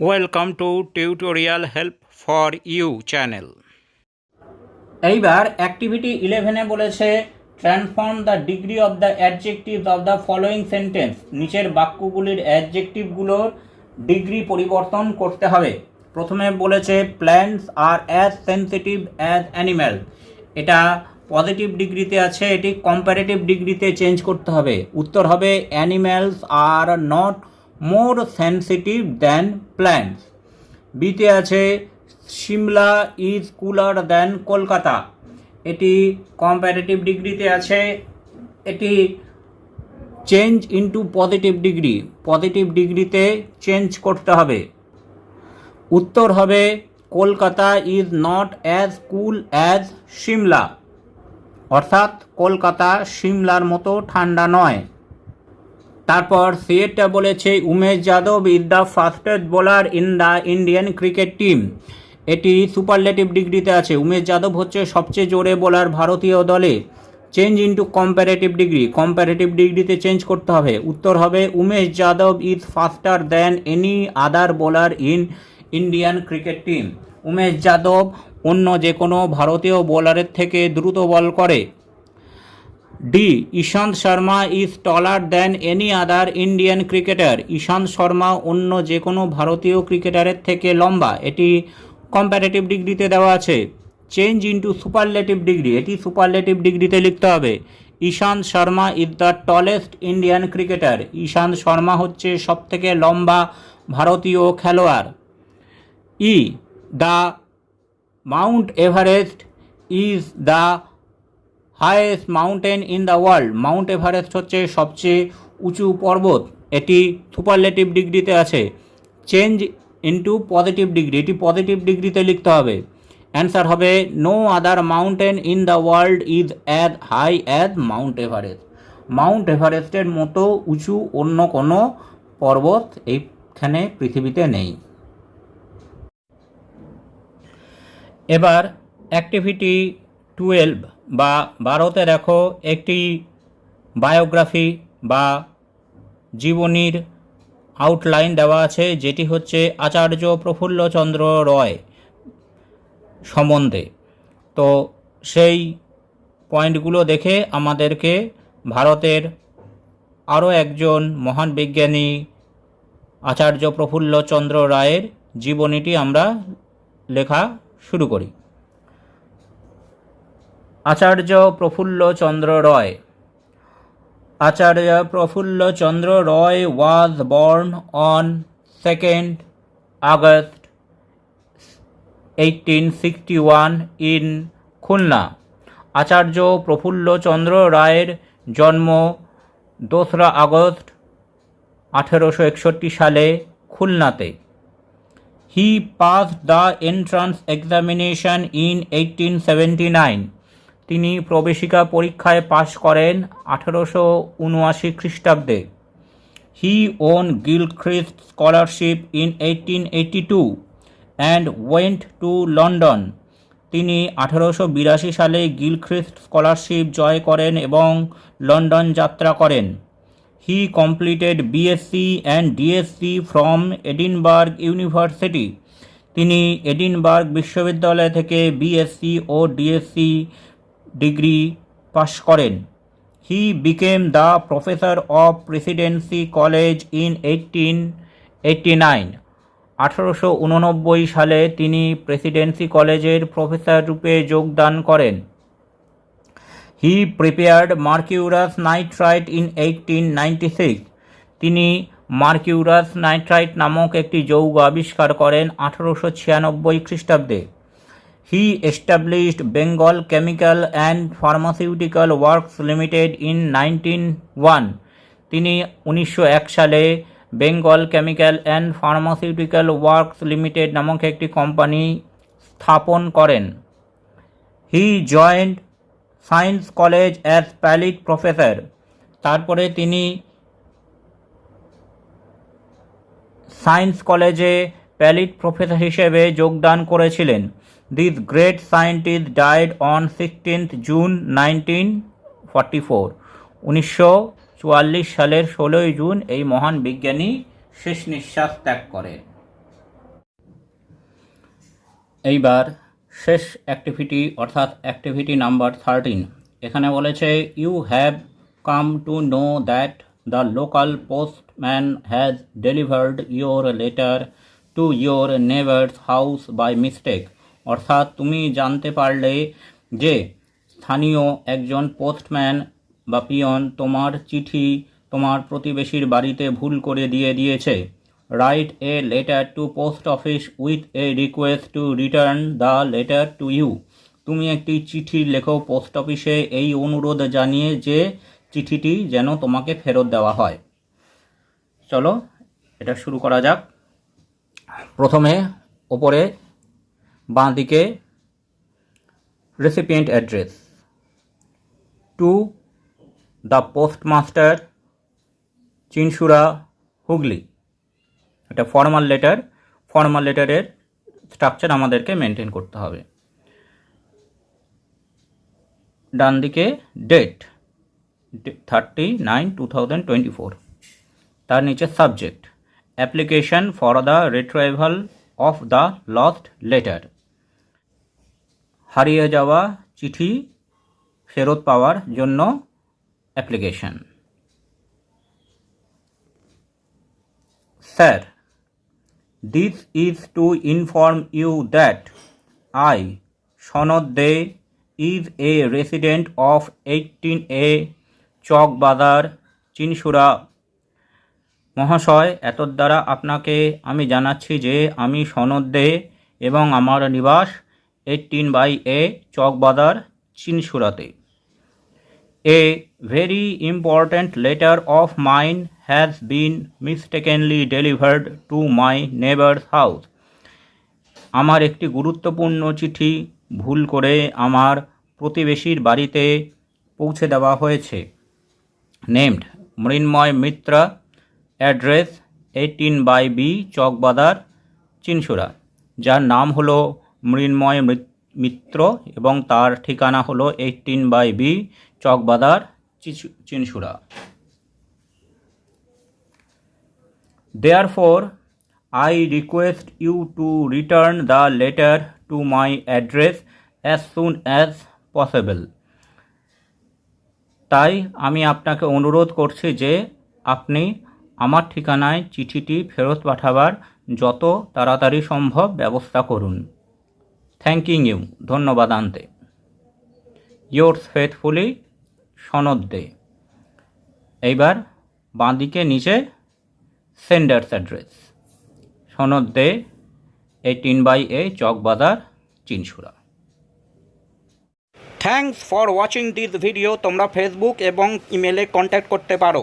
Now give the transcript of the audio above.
Welcome to tutorial help for you channel এইবার activity ইলেভেনে বলেছে transform the degree of the adjective of the following sentence নিচের বাক্যগুলির অ্যাডজেক্টিভগুলোর ডিগ্রি পরিবর্তন করতে হবে। প্রথমে বলেছে plants are as sensitive as animal এটা পজিটিভ ডিগ্রিতে আছে, এটি কম্পারেটিভ ডিগ্রিতে চেঞ্জ করতে হবে। উত্তর হবে animals are not more sensitive than plants বিতে আছে Shimla is cooler than Kolkata এটি কম্প্যারেটিভ ডিগ্রিতে আছে, এটি change into positive degree positive ডিগ্রিতে চেঞ্জ করতে হবে। উত্তর হবে Kolkata is not as cool as Shimla অর্থাৎ কলকাতা সিমলার মতো ঠান্ডা নয়। তারপর সিএটা বলেছে, Umesh Yadav is the fastest bowler in the Indian cricket team এটি সুপারলেটিভ ডিগ্রিতে আছে। উমেশ যাদব হচ্ছে সবচেয়ে জোরে বোলার ভারতীয় দলে। Change into comparative degree comparative ডিগ্রিতে চেঞ্জ করতে হবে। উত্তর হবে, Umesh Yadav is faster than any other bowler in Indian cricket team Umesh Yadav অন্য যে কোনো ভারতীয় বোলারের থেকে দ্রুত বল করে। D Ishant Sharma is taller than any other Indian cricketer Ishant Sharma অন্য যে কোনো ভারতীয় ক্রিকেটারের থেকে লম্বা। এটি কম্প্যারেটিভ ডিগ্রিতে দেওয়া আছে। Change into superlative degree. এটি সুপারলেটিভ ডিগ্রিতে লিখতে হবে। Ishant Sharma is the tallest Indian cricketer Ishant Sharma হচ্ছে সবথেকে লম্বা ভারতীয় খেলোয়াড়। E the Mount Everest is the highest mountain in the world. Mount Everest হচ্ছে সবচেয়ে উঁচু পর্বত। এটি সুপারলেটিভ ডিগ্রিতে আছে। Change into positive degree. এটি পজিটিভ ডিগ্রিতে লিখতে হবে। অ্যান্সার হবে, no other mountain in the world is as high as Mount Everest. Mount এভারেস্টের মতো উঁচু অন্য কোনো পর্বত এইখানে পৃথিবীতে নেই। এবার অ্যাক্টিভিটি টুয়েলভ বা বারোতে দেখো একটি বায়োগ্রাফি বা জীবনীর আউটলাইন দেওয়া আছে, যেটি হচ্ছে আচার্য প্রফুল্লচন্দ্র রয় সম্বন্ধে। তো সেই পয়েন্টগুলো দেখে আমাদেরকে ভারতের আরও একজন মহান বিজ্ঞানী আচার্য প্রফুল্লচন্দ্র রায়ের জীবনীটি আমরা লেখা শুরু করি। Acharya Prafulla Chandra Ray. Acharya Prafulla Chandra Ray was born on second August eighteen sixty one in Khulna Acharya Prafulla Chandra রায়ের জন্ম দোসরা আগস্ট, আঠেরোশো একষট্টি সালে খুলনাতে। He pass the entrance examination in eighteen seventy nine তিনি প্রবেশিকা পরীক্ষায় পাশ করেন আঠারোশো উনআশি খ্রিস্টাব্দে। He won Gilchrist scholarship in eighteen eighty two and went to London তিনি আঠারোশো বিরাশি সালে গিলখ্রিস্ট স্কলারশিপ জয় করেন এবং লন্ডন যাত্রা করেন। He completed BSc and DSc from Edinburgh University তিনি এডিনবার্গ বিশ্ববিদ্যালয় থেকে বিএসসি ও ডিএসসি ডিগ্রি পাশ করেন। He became the professor of Presidency College in eighteen eighty nine আঠারোশো উননব্বই সালে তিনি প্রেসিডেন্সি কলেজের প্রফেসর রূপে যোগদান করেন। He prepared mercurous nitrite in eighteen ninety six তিনি মার্কিউরাস নাইট্রাইট নামক একটি যৌগ আবিষ্কার করেন আঠারোশো ছিয়ানব্বই খ্রিস্টাব্দে। Established Bengal Chemical and Pharmaceutical Works Limited in nineteen one তিনি উনিশশো এক সালে Bengal Chemical and Pharmaceutical Works Limited নামক একটি কোম্পানি স্থাপন করেন। He joined Science College as Palit professor তারপরে তিনি সায়েন্স কলেজে প্যালিট প্রফেসর হিসেবে যোগদান করেছিলেন। Scientist died on sixteenth June nineteen forty four উনিশশো চুয়াল্লিশ সালের ষোলোই জুন এই মহান বিজ্ঞানী শেষ নিঃশ্বাস ত্যাগ করেন। এইবার শেষ অ্যাক্টিভিটি অর্থাৎ অ্যাক্টিভিটি নাম্বার থার্টিন এখানে বলেছে you have come to know that the local postman has delivered your letter to your neighbour's house by mistake অর্থাৎ তুমি জানতে পারলে যে স্থানীয় একজন পোস্টম্যান বা পিয়ন তোমার চিঠি তোমার প্রতিবেশীর বাড়িতে ভুল করে দিয়ে দিয়েছে। Write a letter to post office with a request to return the letter to you. তুমি একটি চিঠি লেখো পোস্ট অফিসে এই অনুরোধ জানিয়ে যে চিঠিটি যেন তোমাকে ফেরত দেওয়া হয়। চলো, এটা শুরু করা যাক। প্রথমে, ওপরে বাঁ দিকে recipient address to the postmaster Chinsurah Hooghly এটা ফর্মাল লেটার ফর্মাল লেটারের স্ট্রাকচার আমাদেরকে মেনটেন করতে হবে। ডান দিকে date thirty nine two thousand twenty four তার নিচে subject application for the retrieval of the lost letter হারিয়ে যাওয়া চিঠি ফেরত পাওয়ার জন্য application. Sir this is to inform you that I Sanad De is a resident of eighteen A Chak Bazar Chinsurah মহাশয় এতর দ্বারা আপনাকে আমি জানাচ্ছি যে আমি সনদ দে এবং আমার নিবাস এইটিন বাই এ চক বাজার চিনসুরাতে A very important letter of mine has been mistakenly delivered to my neighbor's house. আমার একটি গুরুত্বপূর্ণ চিঠি ভুল করে আমার প্রতিবেশীর বাড়িতে পৌঁছে দেওয়া হয়েছে। Named Mrinmoy Mitra address eighteen by B Chakbazar Chinsurah যার নাম হলো মৃন্ময় মিত্র এবং তার ঠিকানা হলো eighteen by B Chakbazar Chinsurah Therefore, I request you to return the letter to my address as soon as possible. তাই আমি আপনাকে অনুরোধ করছি যে আপনি আমার ঠিকানায় চিঠিটি ফেরত পাঠাবার যত তাড়াতাড়ি সম্ভব ব্যবস্থা করুন থ্যাংকিং ইউ, ধন্যবাদ আনতে। ইয়োর্স ফেথফুলি, সনদ দে। এইবার বাঁদিকে নিচে sender's address. Sanad De, eighteen by A Chakbazar Chinsurah thanks for watching this video, তোমরা ফেসবুক এবং ইমেলে কন্ট্যাক্ট করতে পারো।